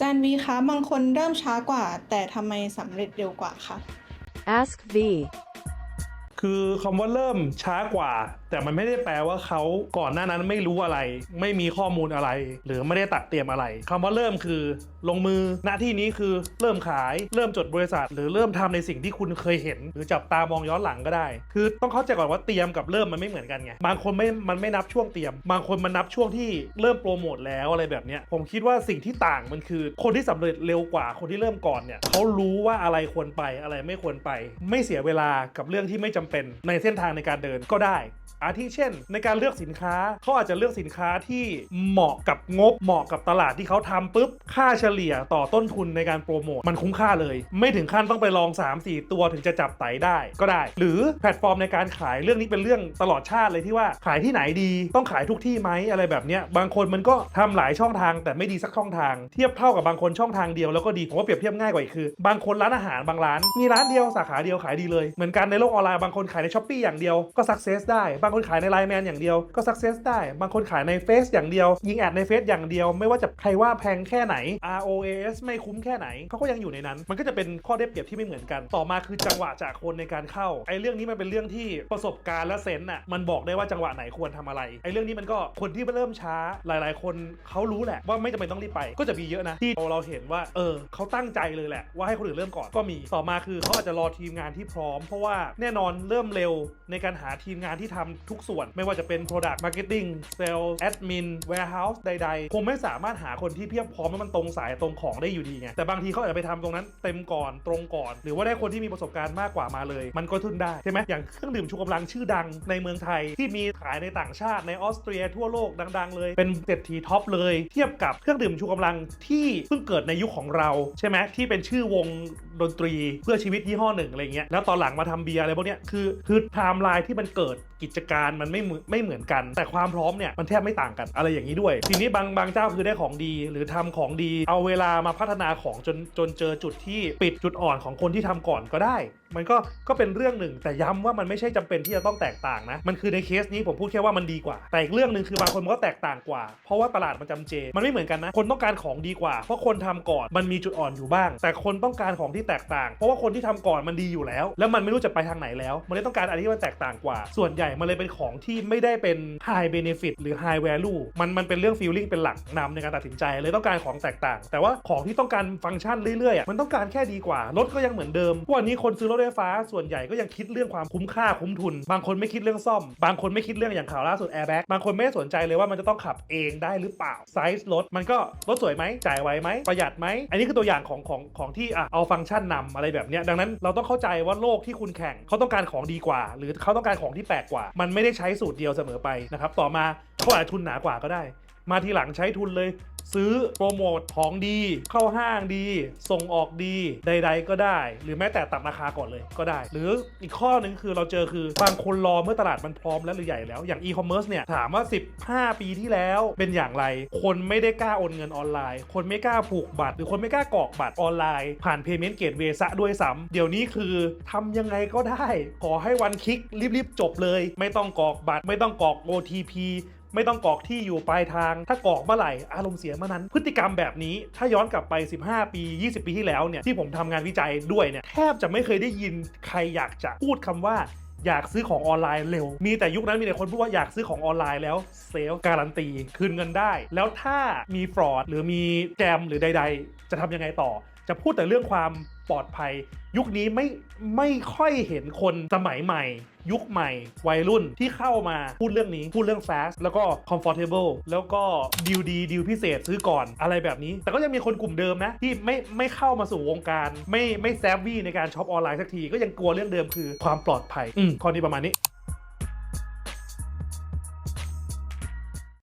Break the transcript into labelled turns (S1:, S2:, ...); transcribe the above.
S1: จานวีคะบางคนเริ่มช้ากว่า แต่ทำไมสำเร็จเร็วกว่าคะ
S2: Ask V.
S3: คือคำว่าเริ่มช้ากว่า แต่มันไม่ได้แปลว่าเขาก่อนหน้านั้นไม่รู้อะไร ไม่มีข้อมูลอะไร หรือไม่ได้ตัดเตรียมอะไรคำว่าเริ่มคือ ลงมือหน้าที่นี้คือเริ่มขาย เริ่มจดบริษัท หรือเริ่มทำในสิ่งที่คุณเคยเห็น หรือจับตามองย้อนหลังก็ได้ คือต้องเข้าใจก่อนว่าเตรียมกับเริ่มมันไม่เหมือนกันไงบางคนไม่มันไม่นับช่วงเตรียม บางคนมันนับช่วงที่เริ่มโปรโมทแล้วอะไรแบบเนี้ยผมคิดว่าสิ่งที่ต่างมันคือ คนที่สำเร็จเร็วกว่าคนที่เริ่มก่อนเนี่ยเขารู้ว่าอะไรควรไปอะไรไม่ควรไป ไม่เสียเวลากับเรื่องที่ไม่จเป็นในเส้นทางในการเดินก็ได้อาทิเช่น ในการเลือกสินค้าเขาอาจจะเลือกสินค้าที่เหมาะกับงบเหมาะกับตลาดที่เขาทำปุ๊บ ค่าเฉลี่ยต่อต้นทุนในการโปรโมทมันคุ้มค่าเลย ไม่ถึงขั้นต้องไปลอง 3-4 ตัวถึงจะจับไตได้ก็ได้ หรือแพลตฟอร์มในการขายเรื่องนี้เป็นเรื่องตลอดชาติเลยที่ว่าขายที่ไหนดีต้องขายทุกที่ไหมอะไรแบบเนี้ยบางคนมันก็ทำหลายช่องทาง แต่ไม่ดีสักช่องทาง เทียบเท่ากับบางคนช่องทางเดียวแล้วก็ดีผมว่าเปรียบเทียบง่ายกว่าอีกคือ บางคนร้านอาหารบางร้านมีร้านเดียวสาขาเดียวขายดีเลยเหมือนกันในโลกออนไลน์บางคนขายในช้อปปีอย่างเดียวก็สักเซสได้ บางคนขายในไลน์แมนอย่างเดียวก็สักเซสได้ บางคนขายในเฟซอย่างเดียว ยิงแอดในเฟซอย่างเดียว ไม่ว่าจะใครว่าแพงแค่ไหน ROAS ไม่คุ้มแค่ไหนเขาก็ยังอยู่ในนั้น มันก็จะเป็นข้อได้เปรียบที่ไม่เหมือนกัน ต่อมาคือจังหวะจากคนในการเข้า ไอ้เรื่องนี้มันเป็นเรื่องที่ประสบการณ์และเซนส์อะ มันบอกได้ว่าจังหวะไหนควรทำอะไร ไอ้เรื่องนี้มันก็คนที่เริ่มช้า หลาย ๆ คนเขารู้แหละว่าไม่จำเป็นต้องรีบไป ก็จะมีเยอะนะที่เราเห็นว่า เออเขาตั้งใจเลยแหละ ว่าให้คนอื่นเริ่มก่อนก็มี ต่อมาคือเขาอาจจะรอทีมงานที่พร้อม เพราะว่าแน่นอนเริ่มเร็วในการหาทีมงานที่ทำทุกส่วน ไม่ว่าจะเป็น Product Marketing Sales Admin Warehouse ใดๆ คงไม่สามารถหาคนที่เพียบพร้อมแล้วมันตรงสายตรงของได้อยู่ดีไงแต่บางทีเขาอาจจะไปทำตรงนั้นเต็มก่อนตรงก่อน หรือว่าได้คนที่มีประสบการณ์มากกว่ามาเลย มันก็ทุนได้ใช่ไหมอย่างเครื่องดื่มชูกำลังชื่อดังในเมืองไทยที่มีขายในต่างชาติในออสเตรียทั่วโลกดัง ๆ เลยเป็นเศรษฐีท็อปเลยเทียบกับเครื่องดื่มชูกำลังที่เพิ่งเกิดในยุคของเราใช่ไหมที่เป็นชื่อวงดนตรีเพื่อชีวิตยี่ห้อหนึ่งอะไรเงี้ยแล้วตอนหลังมาทำเบียร์อะไรพวกเนี้ยคือคือไทม์ไลน์ที่มันเกิดกิจการมันไม่ไม่เหมือนกัน แต่ความพร้อมเนี่ยมันแทบไม่ต่างกันอะไรอย่างนี้ด้วย ทีนี้บางบางเจ้าคือได้ของดี หรือทำของดี เอาเวลามาพัฒนาของจนจนเจอจุดที่ปิดจุดอ่อนของคนที่ทำก่อนก็ได้ มันก็ก็เป็นเรื่องหนึ่ง แต่ย้ำว่ามันไม่ใช่จำเป็นที่จะต้องแตกต่างนะมันคือในเคสนี้ผมพูดแค่ว่ามันดีกว่า แต่อีกเรื่องหนึ่งคือบางคนมันก็แตกต่างกว่า เพราะว่าตลาดมันจำเจ มันไม่เหมือนกันนะคนต้องการของดีกว่า เพราะคนทำก่อนมันมีจุดอ่อนอยู่บ้าง แต่คนต้องการของที่แตกต่าง เพราะว่าคนที่ทำก่อนมันดีอยู่แล้ว แล้วมันไม่รู้จะไปทางไหนแล้ว มันเลยต้องการอะไรที่มันแตกต่างกว่าส่วนใหญ่มันเลยเป็นของที่ไม่ได้เป็น high benefit หรือ high value มันมันเป็นเรื่อง feeling เป็นหลักนำในการตัดสินใจเลยต้องการของแตกต่าง แต่ว่าของที่ต้องการฟังก์ชันเรื่อยๆอะมันต้องการแค่ดีกว่า รถก็ยังเหมือนเดิมวันนี้คนซื้อรถไฟฟ้าส่วนใหญ่ก็ยังคิดเรื่องความคุ้มค่าคุ้มทุน บางคนไม่คิดเรื่องซ่อม บางคนไม่คิดเรื่องอย่างข่าวล่าสุด airbag บางคนไม่สนใจเลยว่ามันจะต้องขับเองได้หรือเปล่าไซส์รถมันก็รถสวยไหมจ่ายไวไหมประหยัดไหมอันนี้คือตัวอย่างของของของที่อะเอาฟังก์ชันนำอะไรแบบเนี้ยดังนั้นเราต้องเข้าใจว่าโลกที่คุณแข่งเขาต้องการของดีกว่า หรือเขาต้องการของที่แปลกกว่ามันไม่ได้ใช้สูตรเดียวเสมอไปนะครับต่อมาเขาอาจจะทุนหนากว่าก็ได้ มาทีหลังใช้ทุนเลย ซื้อโปรโมทของดี เข้าห้างดี ส่งออกดีใด ๆ ก็ได้ หรือแม้แต่ตัดราคาก่อนเลยก็ได้ หรืออีกข้อหนึ่งคือเราเจอคือบางคนรอเมื่อตลาดมันพร้อมแล้วหรือใหญ่แล้วอย่างอีคอมเมิร์ซเนี่ยถามว่า 15 ปีที่แล้วเป็นอย่างไร คนไม่ได้กล้าโอนเงินออนไลน์ คนไม่กล้าผูกบัตร หรือคนไม่กล้ากรอกบัตรออนไลน์ผ่าน Payment Gateway ซะด้วยซ้ำเดี๋ยวนี้คือทำยังไงก็ได้ ขอให้วันคลิกรีบๆจบเลย ไม่ต้องกรอกบัตร ไม่ต้องกรอก OTP ไม่ต้องกรอกที่อยู่ปลายทาง ถ้ากรอกเมื่อไหร่อารมณ์เสียเมื่อนั้น พฤติกรรมแบบนี้ถ้าย้อนกลับไป 15 ปี 20 ปีที่แล้วเนี่ยที่ผมทำงานวิจัยด้วยเนี่ยแทบจะไม่เคยได้ยินใครอยากจะพูดคำว่าอยากซื้อของออนไลน์เร็ว มีแต่ยุคนั้นมีแต่คนพูดว่าอยากซื้อของออนไลน์แล้วเซลล์การันตี คืนเงินได้ แล้วถ้ามีฟรอดหรือมีแจมหรือใด ๆ จะทำยังไงต่อ จะพูดแต่เรื่องความปลอดภัย ยุคนี้ไม่ไม่ค่อยเห็นคนสมัยใหม่ ยุคใหม่ วัยรุ่นที่เข้ามาพูดเรื่องนี้ พูดเรื่อง fast แล้วก็ comfortable แล้วก็ดีลดีดีลพิเศษซื้อก่อนอะไรแบบนี้ แต่ก็ยังมีคนกลุ่มเดิมนะ ที่ไม่ไม่เข้ามาสู่วงการ ไม่ไม่แซฟวี่ในการช็อปออนไลน์สักที ก็ยังกลัวเรื่องเดิมคือความปลอดภัย อืมข้อนี้ประมาณนี้